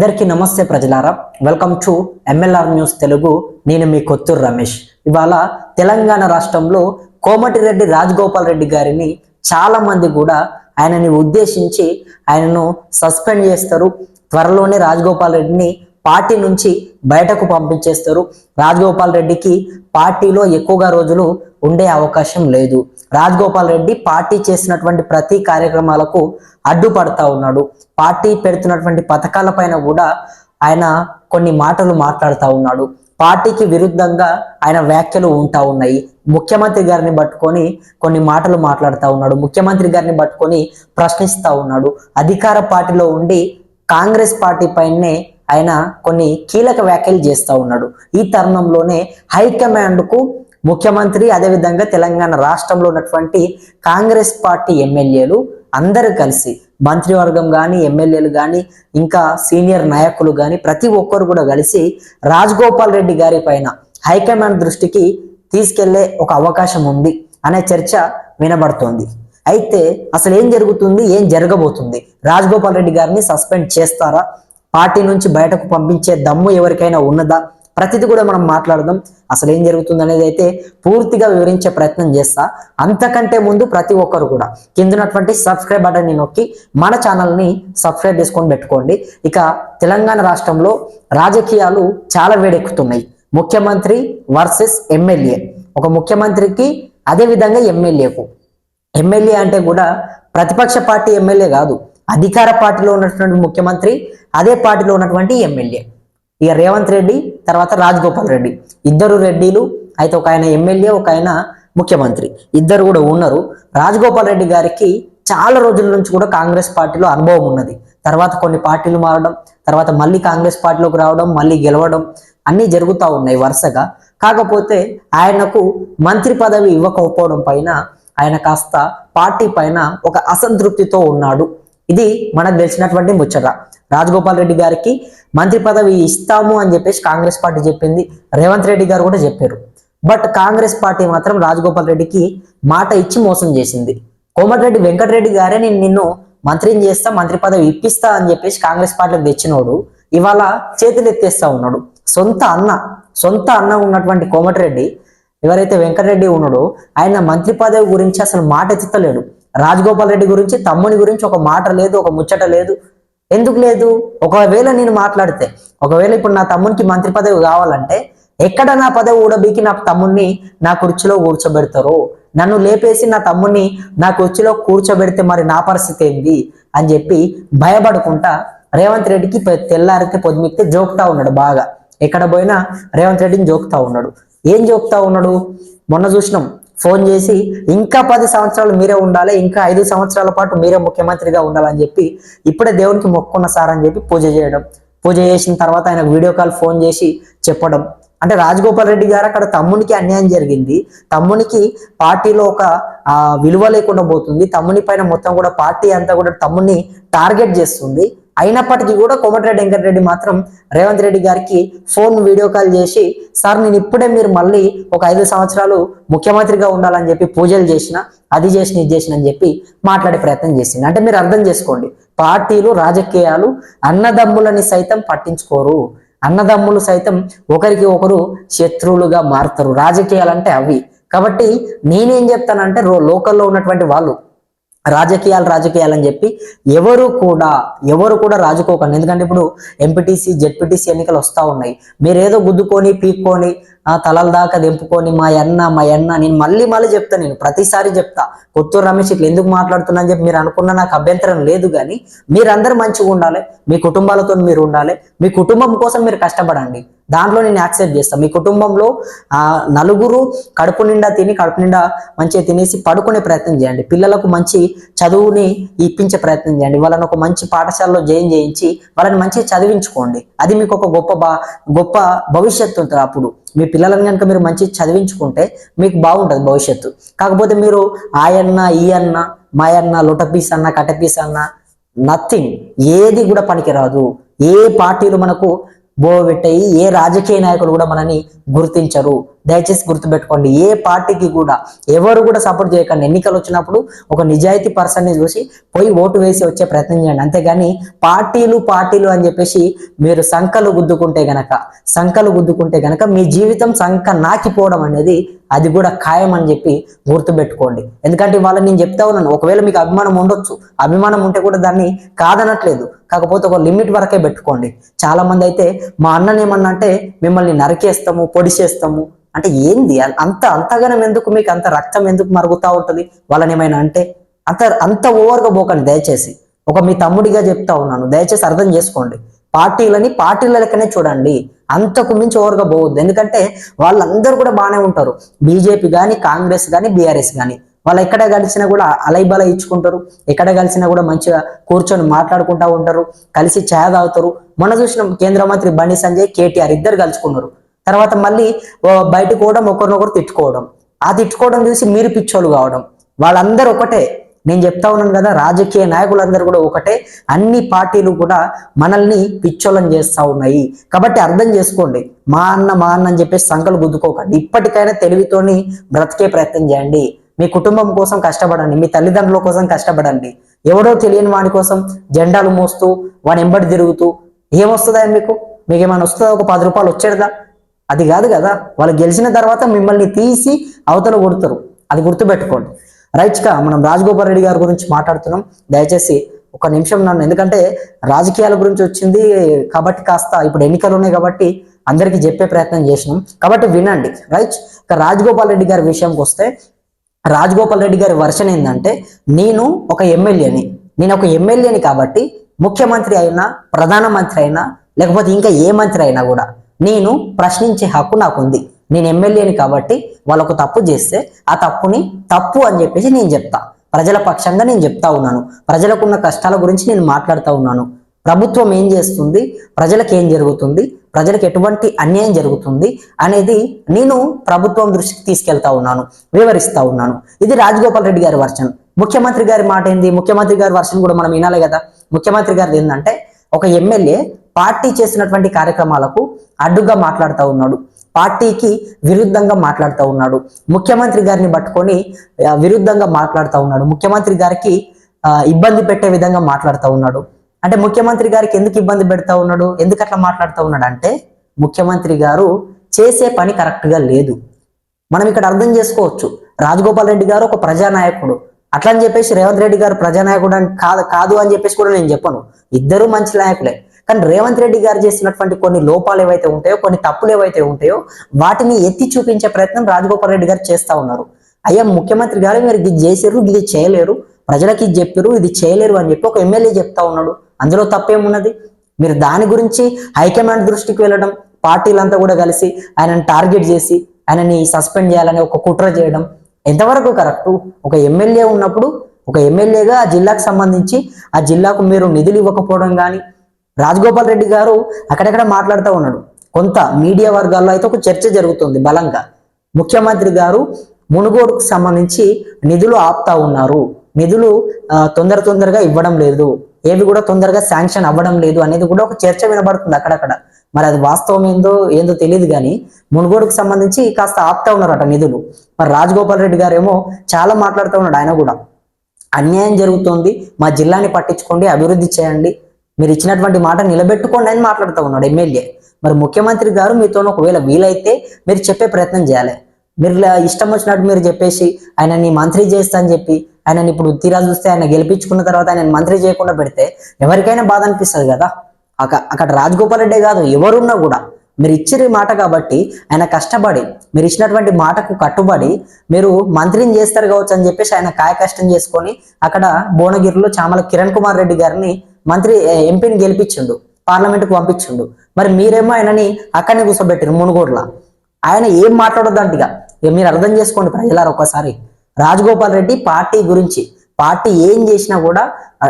అందరికీ నమస్తే ప్రజలారా. Welcome to MLR news Telugu నేను మీ కొత్తూరు రమేష్. ఇవాళ తెలంగాణ రాష్ట్రంలో కోమటిరెడ్డి రాజగోపాల్ రెడ్డి గారిని చాలా మంది కూడా ఆయనని ఉద్దేశించి ఆయనను సస్పెండ్ చేస్తారు. త్వరలోనే రాజగోపాల్ రెడ్డిని పార్టీ నుంచి బయటకు పంపించేస్తారు. రాజగోపాల్ రెడ్డికి పార్టీలో ఎక్కువగా రోజులు ఉండే అవకాశం లేదు. రాజగోపాల్ రెడ్డి పార్టీ చేసినటువంటి ప్రతి కార్యక్రమాలకు అడ్డుపడతా ఉన్నాడు. పార్టీ పెడుతున్నటువంటి పథకాల పైన కూడా ఆయన కొన్ని మాటలు మాట్లాడుతూ ఉన్నాడు. పార్టీకి విరుద్ధంగా ఆయన వ్యాఖ్యలు ఉంటా ఉన్నాయి. ముఖ్యమంత్రి గారిని పట్టుకొని కొన్ని మాటలు మాట్లాడుతూ ఉన్నాడు. ముఖ్యమంత్రి గారిని పట్టుకొని ప్రశ్నిస్తూ ఉన్నాడు. అధికార పార్టీలో ఉండి కాంగ్రెస్ పార్టీ పైనే ఆయన కొన్ని కీలక వ్యాఖ్యలు చేస్తూ ఉన్నాడు. ఈ తరుణంలోనే హైకమాండ్కు ముఖ్యమంత్రి అదేవిధంగా తెలంగాణ రాష్ట్రంలో ఉన్నటువంటి కాంగ్రెస్ పార్టీ ఎమ్మెల్యేలు అందరూ కలిసి మంత్రివర్గం కానీ ఎమ్మెల్యేలు కానీ ఇంకా సీనియర్ నాయకులు కానీ ప్రతి ఒక్కరు కూడా కలిసి రాజగోపాల్ రెడ్డి గారి పైన హైకమాండ్ దృష్టికి తీసుకెళ్ళే ఒక అవకాశం ఉంది అనే చర్చ వినబడుతోంది. అయితే అసలు ఏం జరుగుతుంది? ఏం జరగబోతుంది? రాజగోపాల్ రెడ్డి గారిని సస్పెండ్ చేస్తారా? పార్టీ నుంచి బయటకు పంపించే దమ్ము ఎవరికైనా ఉన్నదా? ప్రతిది కూడా మనం మాట్లాడదాం. అసలు ఏం జరుగుతుంది అనేది అయితే పూర్తిగా వివరించే ప్రయత్నం చేస్తా. అంతకంటే ముందు ప్రతి ఒక్కరు కూడా కిందనటువంటి సబ్స్క్రైబ్ సబ్స్క్రైబ్ బటన్ని నొక్కి మన ఛానల్ని సబ్స్క్రైబ్ చేసుకొని పెట్టుకోండి. ఇక తెలంగాణ రాష్ట్రంలో రాజకీయాలు చాలా వేడెక్కుతున్నాయి. ముఖ్యమంత్రి వర్సెస్ ఎమ్మెల్యే. ఒక ముఖ్యమంత్రికి అదే విధంగా ఎమ్మెల్యేకు. ఎమ్మెల్యే అంటే కూడా ప్రతిపక్ష పార్టీ ఎమ్మెల్యే కాదు. అధికార పార్టీలో ఉన్నటువంటి ముఖ్యమంత్రి అదే పార్టీలో ఉన్నటువంటి ఎమ్మెల్యే. ఇక రేవంత్ రెడ్డి తర్వాత రాజగోపాల్ రెడ్డి. ఇద్దరు రెడ్డిలు అయితే ఒక ఆయన ఎమ్మెల్యే ఒక ఆయన ముఖ్యమంత్రి. ఇద్దరు కూడా ఉన్నారు. రాజగోపాల్ రెడ్డి గారికి చాలా రోజుల నుంచి కూడా కాంగ్రెస్ పార్టీలో అనుభవం ఉన్నది. తర్వాత కొన్ని పార్టీలు మారడం తర్వాత మళ్ళీ కాంగ్రెస్ పార్టీలోకి రావడం మళ్ళీ గెలవడం అన్నీ జరుగుతూ ఉన్నాయి వరుసగా. కాకపోతే ఆయనకు మంత్రి పదవి ఇవ్వకపోవడం పైన ఆయన కాస్త పార్టీ పైన ఒక అసంతృప్తితో ఉన్నాడు. ఇది మనకు తెలిసినటువంటి ముచ్చట. రాజగోపాల్ రెడ్డి గారికి మంత్రి పదవి ఇస్తాము అని చెప్పేసి కాంగ్రెస్ పార్టీ చెప్పింది. రేవంత్ రెడ్డి గారు కూడా చెప్పారు. బట్ కాంగ్రెస్ పార్టీ మాత్రం రాజగోపాల్ రెడ్డికి మాట ఇచ్చి మోసం చేసింది. కోమటిరెడ్డి వెంకటరెడ్డి గారే నేను నిన్ను మంత్రిని చేస్తా మంత్రి పదవి ఇప్పిస్తా అని చెప్పేసి కాంగ్రెస్ పార్టీకి తెచ్చినోడు ఇవాళ చేతులు ఎత్తేస్తా ఉన్నాడు. సొంత అన్న సొంత అన్న ఉన్నటువంటి కోమటిరెడ్డి ఎవరైతే వెంకటరెడ్డి ఉన్నాడో ఆయన మంత్రి పదవి గురించి అసలు మాట ఎత్తుతలేడు రాజగోపాల్ రెడ్డి గురించి తమ్ముని గురించి ఒక మాట లేదు ఒక ముచ్చట లేదు. ఎందుకు లేదు? ఒకవేళ నేను మాట్లాడితే ఒకవేళ ఇప్పుడు నా తమ్మునికి మంత్రి పదవి కావాలంటే ఎక్కడ నా పదవి ఊడబీకి నా తమ్ముణ్ణి నా కుర్చీలో కూర్చోబెడతారో? నన్ను లేపేసి నా తమ్ముణ్ణి నా కుర్చీలో కూర్చోబెడితే మరి నా పరిస్థితి ఏంది? అని చెప్పి భయపడుకుంటా రేవంత్ రెడ్డికి తెల్లారితే పొద్దుమిక్తే జోకుతా ఉన్నాడు బాగా. ఎక్కడ పోయినా రేవంత్ రెడ్డిని జోక్తా ఉన్నాడు. ఏం జోకుతా ఉన్నాడు? మొన్న చూసినాం ఫోన్ చేసి ఇంకా పది సంవత్సరాలు మీరే ఉండాలి ఇంకా ఐదు సంవత్సరాల పాటు మీరే ముఖ్యమంత్రిగా ఉండాలని చెప్పి ఇప్పుడే దేవునికి మొక్కున్న సార్ అని చెప్పి పూజ చేయడం. పూజ చేసిన తర్వాత ఆయన వీడియో కాల్ ఫోన్ చేసి చెప్పడం. అంటే రాజగోపాల్ రెడ్డి గారు అక్కడ తమ్మునికి అన్యాయం జరిగింది. తమ్మునికి పార్టీలో ఒక విలువ లేకుండా పోతుంది. తమ్ముని పైన మొత్తం కూడా పార్టీ అంతా కూడా తమ్ముని టార్గెట్ చేస్తుంది. అయినప్పటికీ కూడా కోమటిరెడ్డి వెంకటరెడ్డి మాత్రం రేవంత్ రెడ్డి గారికి ఫోన్ వీడియో కాల్ చేసి సార్ నేను ఇప్పుడే మీరు మళ్ళీ ఒక ఐదు సంవత్సరాలు ముఖ్యమంత్రిగా ఉండాలని చెప్పి పూజలు చేసిన అది చేసిన ఇది చేసిన అని చెప్పి మాట్లాడే ప్రయత్నం చేసింది. అంటే మీరు అర్థం చేసుకోండి. పార్టీలు రాజకీయాలు అన్నదమ్ములని సైతం పట్టించుకోరు. అన్నదమ్ములు సైతం ఒకరికి ఒకరు శత్రువులుగా మారుతారు. రాజకీయాలు అంటే అవి. కాబట్టి నేనేం చెప్తానంటే రో లోకల్లో ఉన్నటువంటి వాళ్ళు రాజకీయాలు రాజకీయాలు అని చెప్పి ఎవరు కూడా ఎవరు కూడా రాజుకోకండి. ఎందుకంటే ఇప్పుడు ఎంపీటీసీ జెడ్పీటీసీ ఎన్నికలు వస్తూ ఉన్నాయి. మీరు ఏదో గుద్దుకొని పీక్కొని ఆ తలల దాకా దింపుకొని మా అన్న మా అన్న నేను మళ్ళీ మళ్ళీ చెప్తా నేను ప్రతిసారి చెప్తా. కొత్తూరు రమేష్ ఇట్లా ఎందుకు మాట్లాడుతున్నా అని చెప్పి మీరు అనుకున్న నాకు అభ్యంతరం లేదు కానీ మీరందరూ మంచిగా ఉండాలి మీ కుటుంబాలతో మీరు ఉండాలి మీ కుటుంబం కోసం మీరు కష్టపడండి. దాంట్లో నేను యాక్సెప్ట్ చేస్తాను మీ కుటుంబంలో ఆ నలుగురు కడుపు నిండా తిని కడుపు నిండా మంచిగా తినేసి పడుకునే ప్రయత్నం చేయండి. పిల్లలకు మంచి చదువుని ఇప్పించే ప్రయత్నం చేయండి. వాళ్ళని ఒక మంచి పాఠశాలలో జాయిన్ చేయించి వాళ్ళని మంచిగా చదివించుకోండి. అది మీకు ఒక గొప్ప బా గొప్ప భవిష్యత్తు ఉంటుంది అప్పుడు. మీ పిల్లలను కనుక మీరు మంచి చదివించుకుంటే మీకు బాగుంటుంది భవిష్యత్తు. కాకపోతే మీరు ఆయన్న ఈ అన్న మాయన్న లొటపీస్ అన్న కటపీస్ అన్న నథింగ్. ఏది కూడా పనికిరాదు. ఏ పార్టీలు మనకు బోవెట్టయి ఏ రాజకీయ నాయకులు కూడా మనని గుర్తించరు. దయచేసి గుర్తుపెట్టుకోండి ఏ పార్టీకి కూడా ఎవరు కూడా సపోర్ట్ చేయకండి. ఎన్నికలు వచ్చినప్పుడు ఒక నిజాయితీ పర్సన్ని చూసి పోయి ఓటు వేసి వచ్చే ప్రయత్నం చేయండి. అంతేగాని పార్టీలు పార్టీలు అని చెప్పేసి మీరు సంఖలు గుద్దుకుంటే గనక సంఖలు గుద్దుకుంటే గనక మీ జీవితం సంఖ నాకిపోవడం అనేది అది కూడా ఖాయం అని చెప్పి గుర్తుపెట్టుకోండి ఎందుకంటే ఇవాళ నేను చెప్తా ఉన్నాను ఒకవేళ మీకు అభిమానం ఉండొచ్చు అభిమానం ఉంటే కూడా దాన్ని కాదనట్లేదు. కాకపోతే ఒక లిమిట్ వరకే పెట్టుకోండి. చాలా మంది అయితే మా అన్నని ఏమన్నా అంటే మిమ్మల్ని నరికేస్తాము పొడిచేస్తాము. అంటే ఏంది? అంత అంతగానం ఎందుకు మీకు అంత రక్తం ఎందుకు మరుగుతా ఉంటుంది? వాళ్ళని ఏమైనా అంటే అంత అంత ఓవర్గా పోకండి దయచేసి. ఒక మీ తమ్ముడిగా చెప్తా ఉన్నాను దయచేసి అర్థం చేసుకోండి. పార్టీలని పార్టీల లెక్కనే చూడండి. అంతకు మించి ఓవర్గా పోవద్దు. ఎందుకంటే వాళ్ళందరూ కూడా బాగానే ఉంటారు. బీజేపీ కానీ కాంగ్రెస్ కానీ బీఆర్ఎస్ కానీ వాళ్ళు ఎక్కడ కలిసినా కూడా అలైబల ఇచ్చుకుంటారు. ఎక్కడ కలిసినా కూడా మంచిగా కూర్చొని మాట్లాడుకుంటా ఉంటారు. కలిసి ఛాయ్ తాగుతారు. మొన్న చూసిన కేంద్ర మంత్రి బండి సంజయ్ కేటీఆర్ ఇద్దరు కలుసుకున్నారు. తర్వాత మళ్ళీ బయటకు పోవడం ఒకరినొకరు తిట్టుకోవడం. ఆ తిట్టుకోవడం చూసి మీరు పిచ్చోళ్ళు కావడం. వాళ్ళందరూ ఒకటే. నేను చెప్తా ఉన్నాను కదా రాజకీయ నాయకులందరూ కూడా ఒకటే అన్ని పార్టీలు కూడా మనల్ని పిచ్చోళం చేస్తూ ఉన్నాయి. కాబట్టి అర్థం చేసుకోండి మా అన్న మా అన్న అని చెప్పేసి సంకలు గుద్దుకోకండి. ఇప్పటికైనా తెలివితోని బ్రతికే ప్రయత్నం చేయండి. మీ కుటుంబం కోసం కష్టపడండి మీ తల్లిదండ్రుల కోసం కష్టపడండి. ఎవడో తెలియని వాడి కోసం జెండాలు మోస్తూ వాని ఎంబడి తిరుగుతూ ఏమొస్తుందా మీకు? మీకు ఏమైనా వస్తుందా? ఒక పది రూపాయలు వచ్చేదా అది కాదు కదా వాళ్ళు గెలిచిన తర్వాత మిమ్మల్ని తీసి అవతల కొడతారు. అది గుర్తుపెట్టుకోండి. రైట్గా మనం రాజగోపాల్ రెడ్డి గారి గురించి మాట్లాడుతున్నాం. దయచేసి ఒక నిమిషం నన్ను ఎందుకంటే రాజకీయాల గురించి వచ్చింది కాబట్టి కాస్త ఇప్పుడు ఎన్నికలు ఉన్నాయి కాబట్టి అందరికీ చెప్పే ప్రయత్నం చేసినాం. కాబట్టి వినండి రైట్ ఇక రాజగోపాల్ రెడ్డి గారి విషయంకి వస్తే రాజగోపాల్ రెడ్డి గారి వర్షన్ ఏంటంటే నేను ఒక ఎమ్మెల్యేని నేను ఒక ఎమ్మెల్యేని కాబట్టి ముఖ్యమంత్రి అయినా ప్రధానమంత్రి అయినా లేకపోతే ఇంకా ఏ మంత్రి అయినా కూడా నేను ప్రశ్నించే హక్కు నాకుంది. నేను ఎమ్మెల్యేని కాబట్టి వాళ్ళకు తప్పు చేస్తే ఆ తప్పుని తప్పు అని చెప్పేసి నేను చెప్తా. ప్రజల పక్షంగా నేను చెప్తా ఉన్నాను. ప్రజలకున్న కష్టాల గురించి నేను మాట్లాడుతూ ఉన్నాను. ప్రభుత్వం ఏం చేస్తుంది? ప్రజలకు ఏం జరుగుతుంది? ప్రజలకు ఎటువంటి అన్యాయం జరుగుతుంది? అనేది నేను ప్రభుత్వం దృష్టికి తీసుకెళ్తా ఉన్నాను. వివరిస్తా ఉన్నాను. ఇది రాజగోపాల్ రెడ్డి గారి వర్షన్. ముఖ్యమంత్రి గారి మాట ఏంది? ముఖ్యమంత్రి గారి వర్షన్ కూడా మనం వినాలి కదా. ముఖ్యమంత్రి గారిది ఏంటంటే ఒక ఎమ్మెల్యే పార్టీ చేసినటువంటి కార్యక్రమాలకు అడ్డుగా మాట్లాడుతూ ఉన్నాడు. పార్టీకి విరుద్ధంగా మాట్లాడుతూ ఉన్నాడు. ముఖ్యమంత్రి గారిని పట్టుకొని విరుద్ధంగా మాట్లాడుతూ ఉన్నాడు. ముఖ్యమంత్రి గారికి ఇబ్బంది పెట్టే విధంగా మాట్లాడుతూ ఉన్నాడు. అంటే ముఖ్యమంత్రి గారికి ఎందుకు ఇబ్బంది పెడతా ఉన్నాడు? ఎందుకు అట్లా మాట్లాడుతూ ఉన్నాడు అంటే ముఖ్యమంత్రి గారు చేసే పని కరెక్ట్గా లేదు. మనం ఇక్కడ అర్థం చేసుకోవచ్చు. రాజగోపాల్ రెడ్డి గారు ఒక ప్రజానాయకుడు. అట్లా అని చెప్పేసి రేవంత్ రెడ్డి గారు ప్రజానాయకుడు అని కాదు కాదు అని చెప్పేసి కూడా నేను చెప్పను. ఇద్దరు మంచి నాయకులే. కానీ రేవంత్ రెడ్డి గారు చేసినటువంటి కొన్ని లోపాలు ఏవైతే ఉంటాయో కొన్ని తప్పులు ఏవైతే ఉంటాయో వాటిని ఎత్తి చూపించే ప్రయత్నం రాజగోపాల్ రెడ్డి గారు చేస్తా ఉన్నారు. అయ్యా ముఖ్యమంత్రి గారు మీరు ఇది చేసారు ఇది చేయలేరు ప్రజలకి ఇది చెప్పారు ఇది చేయలేరు అని చెప్పి ఒక ఎమ్మెల్యే చెప్తా ఉన్నాడు. అందులో తప్పేమున్నది? మీరు దాని గురించి హైకమాండ్ దృష్టికి వెళ్ళడం పార్టీలంతా కూడా కలిసి ఆయనను టార్గెట్ చేసి ఆయనని సస్పెండ్ చేయాలని ఒక కుట్ర చేయడం ఎంతవరకు కరెక్ట్? ఒక ఎమ్మెల్యే ఉన్నప్పుడు ఒక ఎమ్మెల్యేగా ఆ జిల్లాకు సంబంధించి ఆ జిల్లాకు మీరు నిధులు ఇవ్వకపోవడం కానీ రాజగోపాల్ రెడ్డి గారు అక్కడక్కడ మాట్లాడుతూ ఉన్నాడు. కొంత మీడియా వర్గాల్లో అయితే ఒక చర్చ జరుగుతుంది బలంగా. ముఖ్యమంత్రి గారు మునుగోడుకు సంబంధించి నిధులు ఆపుతా ఉన్నారు. నిధులు తొందర తొందరగా ఇవ్వడం లేదు. ఏవి కూడా తొందరగా శాంక్షన్ అవ్వడం లేదు అనేది కూడా ఒక చర్చ వినబడుతుంది అక్కడక్కడ. మరి అది వాస్తవం ఏందో ఏందో తెలియదు కానీ మునుగోడుకు సంబంధించి కాస్త ఆపుతా ఉన్నారట నిధులు. మరి రాజగోపాల్ రెడ్డి గారేమో చాలా మాట్లాడుతూ ఉన్నాడు ఆయన కూడా. అన్యాయం జరుగుతోంది మా జిల్లాని పట్టించుకోండి అభివృద్ధి చేయండి మీరు ఇచ్చినటువంటి మాట నిలబెట్టుకోండి అని మాట్లాడుతూ ఉన్నాడు ఎమ్మెల్యే. మరి ముఖ్యమంత్రి గారు మీతో ఒకవేళ వీలైతే మీరు చెప్పే ప్రయత్నం చేయాలి. మీరు ఇలా ఇష్టం వచ్చినట్టు మీరు చెప్పేసి ఆయనని మంత్రి చేస్తా అని చెప్పి ఆయనని ఇప్పుడు తీరా చూస్తే ఆయన గెలిపించుకున్న తర్వాత ఆయన మంత్రి చేయకుండా పెడితే ఎవరికైనా బాధ అనిపిస్తుంది కదా. అక్క- అక్కడ రాజగోపాల్ రెడ్డే కాదు ఎవరున్నా కూడా మీరు ఇచ్చిన మాట కాబట్టి ఆయన కష్టపడి మీరు ఇచ్చినటువంటి మాటకు కట్టుబడి మీరు మంత్రిని చేస్తారు కావచ్చు అని చెప్పేసి ఆయన కాయ కష్టం చేసుకొని అక్కడ భువనగిరిలో చామల కిరణ్ కుమార్ రెడ్డి గారిని మంత్రి ఎంపీని గెలిపించిండు పార్లమెంట్కు పంపించిండు. మరి మీరేమో ఆయనని అక్కడనే కూర్చోబెట్టారు మునుగోడులా. ఆయన ఏం మాట్లాడొద్దంటిగా? ఇక మీరు అర్థం చేసుకోండి ప్రజలారు ఒక్కసారి. రాజగోపాల్ రెడ్డి పార్టీ గురించి పార్టీ ఏం చేసినా కూడా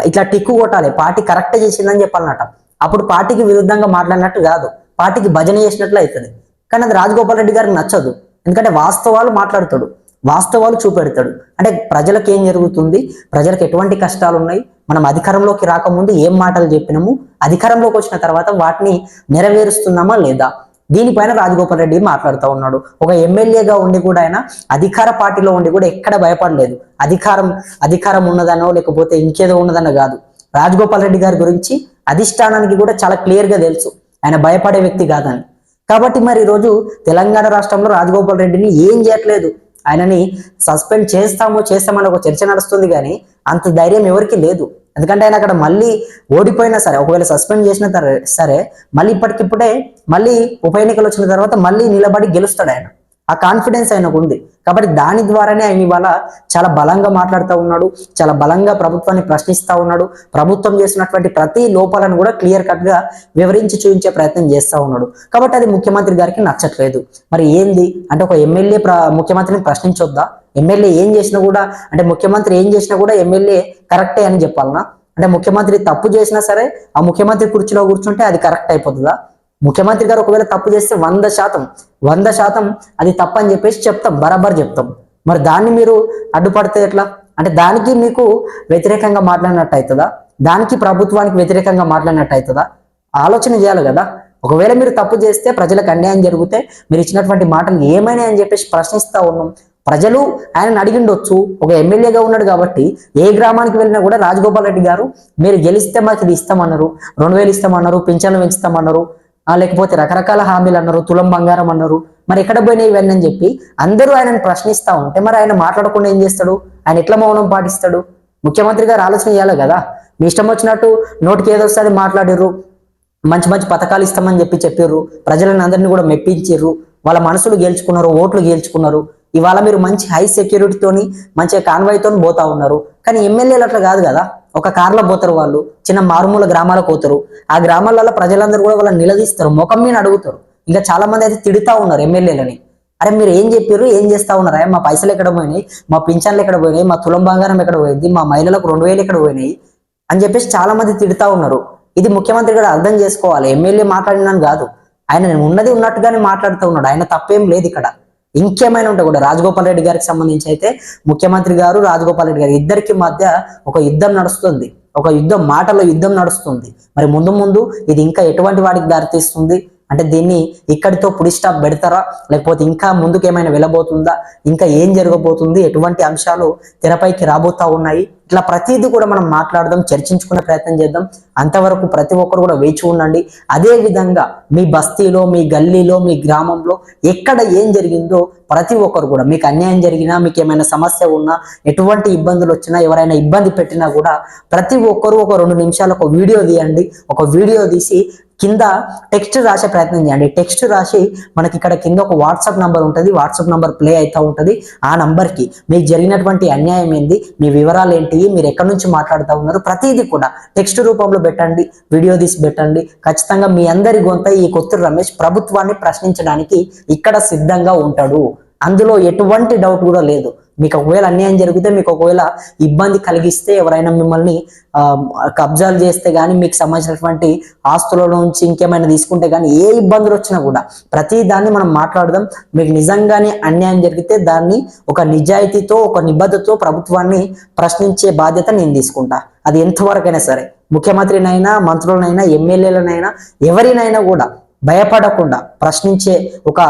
ఇట్లా టిక్కు కొట్టాలి. పార్టీ కరెక్ట్ చేసిందని చెప్పాలన్నట అప్పుడు పార్టీకి విరుద్ధంగా మాట్లాడినట్టు కాదు. పార్టీకి భజన చేసినట్లు అవుతుంది కానీ అది రాజగోపాల్ రెడ్డి గారికి నచ్చదు. ఎందుకంటే వాస్తవాలు మాట్లాడతాడు. వాస్తవాలు చూపెడతాడు. అంటే ప్రజలకు ఏం జరుగుతుంది? ప్రజలకు ఎటువంటి కష్టాలు ఉన్నాయి మనం అధికారంలోకి రాకముందు ఏం మాటలు చెప్పినాము? అధికారంలోకి వచ్చిన తర్వాత వాటిని నెరవేరుస్తున్నామా లేదా? దీనిపైన రాజగోపాల్ రెడ్డి మాట్లాడుతూ ఉన్నాడు. ఒక ఎమ్మెల్యేగా ఉండి కూడా ఆయన అధికార పార్టీలో ఉండి కూడా ఎక్కడ భయపడలేదు. అధికారం అధికారం ఉన్నదనో లేకపోతే ఇంకేదో ఉన్నదనో కాదు. రాజగోపాల్ రెడ్డి గారి గురించి అధిష్టానానికి కూడా చాలా క్లియర్గా తెలుసు. ఆయన భయపడే వ్యక్తి కాదని. కాబట్టి మరి ఈరోజు తెలంగాణ రాష్ట్రంలో రాజగోపాల్ రెడ్డిని ఏం చేయట్లేదు? ఆయనని సస్పెండ్ చేస్తామో చేస్తామని ఒక చర్చ నడుస్తుంది కానీ అంత ధైర్యం ఎవరికి లేదు. ఎందుకంటే ఆయన అక్కడ మళ్ళీ ఓడిపోయినా సరే ఒకవేళ సస్పెండ్ చేసిన సరే మళ్ళీ ఇప్పటికిప్పుడే మళ్ళీ ఉప ఎన్నికలు వచ్చిన తర్వాత మళ్ళీ నిలబడి గెలుస్తాడు ఆయన. ఆ కాన్ఫిడెన్స్ ఆయనకు ఉంది. కాబట్టి దాని ద్వారానే ఆయన ఇవాళ చాలా బలంగా మాట్లాడుతూ ఉన్నాడు చాలా బలంగా ప్రభుత్వాన్ని ప్రశ్నిస్తూ ఉన్నాడు ప్రభుత్వం చేసినటువంటి ప్రతి లోపాలను కూడా క్లియర్ కట్గా వివరించి చూపించే ప్రయత్నం చేస్తూ ఉన్నాడు. కాబట్టి అది ముఖ్యమంత్రి గారికి నచ్చట్లేదు. మరి ఏంది? అంటే ఒక ఎమ్మెల్యే ముఖ్యమంత్రిని ప్రశ్నించొద్దా? ఎమ్మెల్యే ఏం చేసినా కూడా అంటే ముఖ్యమంత్రి ఏం చేసినా కూడా ఎమ్మెల్యే కరెక్టే అని చెప్పాలనా? అంటే ముఖ్యమంత్రి తప్పు చేసినా సరే ఆ ముఖ్యమంత్రి కుర్చీలో కూర్చుంటే అది కరెక్ట్ అయిపోతుందా? ముఖ్యమంత్రి గారు ఒకవేళ తప్పు చేస్తే వంద శాతం వంద శాతం అది తప్పు అని చెప్పేసి చెప్తాం బరాబర్ చెప్తాం. మరి దాన్ని మీరు అడ్డుపడితే ఎట్లా? అంటే దానికి మీకు వ్యతిరేకంగా మాట్లాడినట్టు అవుతుందా? దానికి ప్రభుత్వానికి వ్యతిరేకంగా మాట్లాడినట్టు అవుతుందా? ఆలోచన చేయాలి కదా. ఒకవేళ మీరు తప్పు చేస్తే ప్రజలకు అన్యాయం జరిగితే మీరు ఇచ్చినటువంటి మాటలు ఏమైనా అని చెప్పేసి ప్రశ్నిస్తా ఉన్నాం. ప్రజలు ఆయనను అడిగిండొచ్చు. ఒక ఎమ్మెల్యేగా ఉన్నాడు కాబట్టి ఏ గ్రామానికి వెళ్ళినా కూడా రాజగోపాల్ రెడ్డి గారు మీరు గెలిస్తే మాకు ఇది ఇస్తామన్నారు. రెండు వేలు ఇస్తామన్నారు పింఛన్లు పెంచుతామన్నారు. లేకపోతే రకరకాల హామీలు అన్నారు. తులం బంగారం అన్నారు. మరి ఎక్కడ పోయినాయి ఇవన్నీ అని చెప్పి అందరూ ఆయనను ప్రశ్నిస్తా ఉంటే మరి ఆయన మాట్లాడకుండా ఏం చేస్తాడు? ఆయన ఎట్లా మౌనం పాటిస్తాడు? ముఖ్యమంత్రి గారు ఆలోచన చేయాలి కదా. మీ ఇష్టం వచ్చినట్టు నోటికి ఏదో వస్తుంది మాట్లాడిర్రు. మంచి మంచి పథకాలు ఇస్తామని చెప్పి చెప్పారు ప్రజలను అందరినీ కూడా మెప్పించారు వాళ్ళ మనసులు గెలుచుకున్నారు ఓట్లు గెలుచుకున్నారు. ఇవాళ మీరు మంచి హై సెక్యూరిటీతోని మంచిగా కాన్వాయ్తో పోతా ఉన్నారు. కానీ ఎమ్మెల్యేలు అట్లా కాదు కదా. ఒక కార్లో పోతారు వాళ్ళు. చిన్న మారుమూల గ్రామాలకు పోతారు. ఆ గ్రామాలలో ప్రజలందరూ కూడా వాళ్ళని నిలదీస్తారు. ముఖం మీద అడుగుతారు. ఇంకా చాలా మంది అయితే తిడుతా ఉన్నారు ఎమ్మెల్యేలని. అరే మీరు ఏం చెప్పారు ఏం చేస్తా ఉన్నారు? మా పైసలు ఎక్కడ పోయినాయి? మా పింఛన్లు ఎక్కడ పోయినాయి? మా తులం బంగారం ఎక్కడ పోయింది? మా మహిళలకు రెండు వేలు ఎక్కడ పోయినాయి? అని చెప్పేసి చాలా మంది తిడుతా ఉన్నారు. ఇది ముఖ్యమంత్రి కూడా అర్థం చేసుకోవాలి. ఎమ్మెల్యే మాట్లాడినాను కాదు. ఆయన ఉన్నది ఉన్నట్టుగానే మాట్లాడుతూ ఉన్నాడు. ఆయన తప్పేం లేదు ఇక్కడ. ఇంకేమైనా ఉంటే కూడా. రాజగోపాల్ రెడ్డి గారికి సంబంధించి అయితే ముఖ్యమంత్రి గారు రాజగోపాల్ రెడ్డి గారు ఇద్దరికి మధ్య ఒక యుద్ధం నడుస్తుంది. ఒక యుద్ధం మాటలో యుద్ధం నడుస్తుంది. మరి ముందు ముందు ఇది ఇంకా ఎటువంటి వాడికి దారితీస్తుంది? అంటే దీన్ని ఇక్కడితో పుడి స్టాప్ పెడతారా? లేకపోతే ఇంకా ముందుకు ఏమైనా వెళ్ళబోతుందా? ఇంకా ఏం జరగబోతుంది? ఎటువంటి అంశాలు తెరపైకి రాబోతా ఉన్నాయి? ఇట్లా ప్రతిదీ కూడా మనం మాట్లాడదాం చర్చించుకునే ప్రయత్నం చేద్దాం. అంతవరకు ప్రతి ఒక్కరు కూడా వేచి ఉండండి. అదే విధంగా మీ బస్తీలో మీ గల్లీలో మీ గ్రామంలో ఎక్కడ ఏం జరిగిందో ప్రతి ఒక్కరు కూడా మీకు అన్యాయం జరిగినా మీకు ఏమైనా సమస్య ఉన్నా ఎటువంటి ఇబ్బందులు వచ్చినా ఎవరైనా ఇబ్బంది పెట్టినా కూడా ప్రతి ఒక్కరు ఒక రెండు నిమిషాలు ఒక వీడియో తీయండి. ఒక వీడియో తీసి కింద టెక్స్ట్ రాసే ప్రయత్నం చేయండి. టెక్స్ట్ రాసి మనకి ఇక్కడ కింద ఒక వాట్సాప్ నంబర్ ఉంటుంది. వాట్సాప్ నంబర్ ప్లే అవుతూ ఉంటుంది. ఆ నంబర్కి మీకు జరిగినటువంటి అన్యాయం ఏంది? మీ వివరాలు ఏంటి? మీరు ఎక్కడి నుంచి మాట్లాడుతూ ఉన్నారు? ప్రతిదీ కూడా టెక్స్ట్ రూపంలో పెట్టండి. వీడియో తీసి పెట్టండి. ఖచ్చితంగా మీ అందరి గొంత ఈ కొత్తూరు రమేష్ ప్రభుత్వాన్ని ప్రశ్నించడానికి ఇక్కడ సిద్ధంగా ఉంటాడు. అందులో ఎటువంటి డౌట్ కూడా లేదు. మీకు ఒకవేళ అన్యాయం జరిగితే మీకు ఒకవేళ ఇబ్బంది కలిగిస్తే ఎవరైనా మిమ్మల్ని కబ్జాలు చేస్తే కానీ మీకు సంబంధించినటువంటి ఆస్తుల నుంచి ఇంకేమైనా తీసుకుంటే కానీ ఏ ఇబ్బందులు వచ్చినా కూడా ప్రతి దాన్ని మనం మాట్లాడదాం. మీకు నిజంగానే అన్యాయం జరిగితే దాన్ని ఒక నిజాయితీతో ఒక నిబద్ధతో ప్రభుత్వాన్ని ప్రశ్నించే బాధ్యత నేను తీసుకుంటా. అది ఎంతవరకైనా సరే. ముఖ్యమంత్రినైనా మంత్రులనైనా ఎమ్మెల్యేలనైనా ఎవరినైనా కూడా భయపడకుండా ప్రశ్నించే ఒక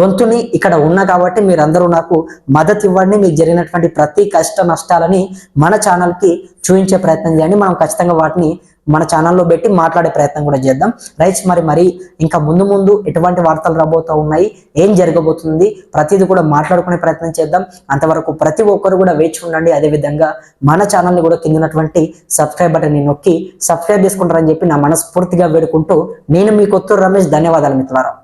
గొంతుని ఇక్కడ ఉన్నా కాబట్టి మీరందరూ నాకు మద్దతు ఇవ్వండి. మీకు జరిగినటువంటి ప్రతి కష్ట నష్టాలని మన ఛానల్కి చూపించే ప్రయత్నం చేయండి. మనం ఖచ్చితంగా వాటిని మన ఛానల్లో పెట్టి మాట్లాడే ప్రయత్నం కూడా చేద్దాం. రైట్స్ మరి మరి ఇంకా ముందు ముందు ఎటువంటి వార్తలు రాబోతూ ఉన్నాయి? ఏం జరగబోతుంది? ప్రతిదీ కూడా మాట్లాడుకునే ప్రయత్నం చేద్దాం. అంతవరకు ప్రతి ఒక్కరు కూడా వేచి ఉండండి. అదేవిధంగా మన ఛానల్ని కూడా కింద ఉన్నటువంటి సబ్స్క్రైబ్ బటన్ని నొక్కి సబ్స్క్రైబ్ చేసుకుంటారని చెప్పి నా మనస్ఫూర్తిగా వేడుకుంటూ నేను మీ కొత్తూరు రమేష్. ధన్యవాదాలు మిత్రులారా.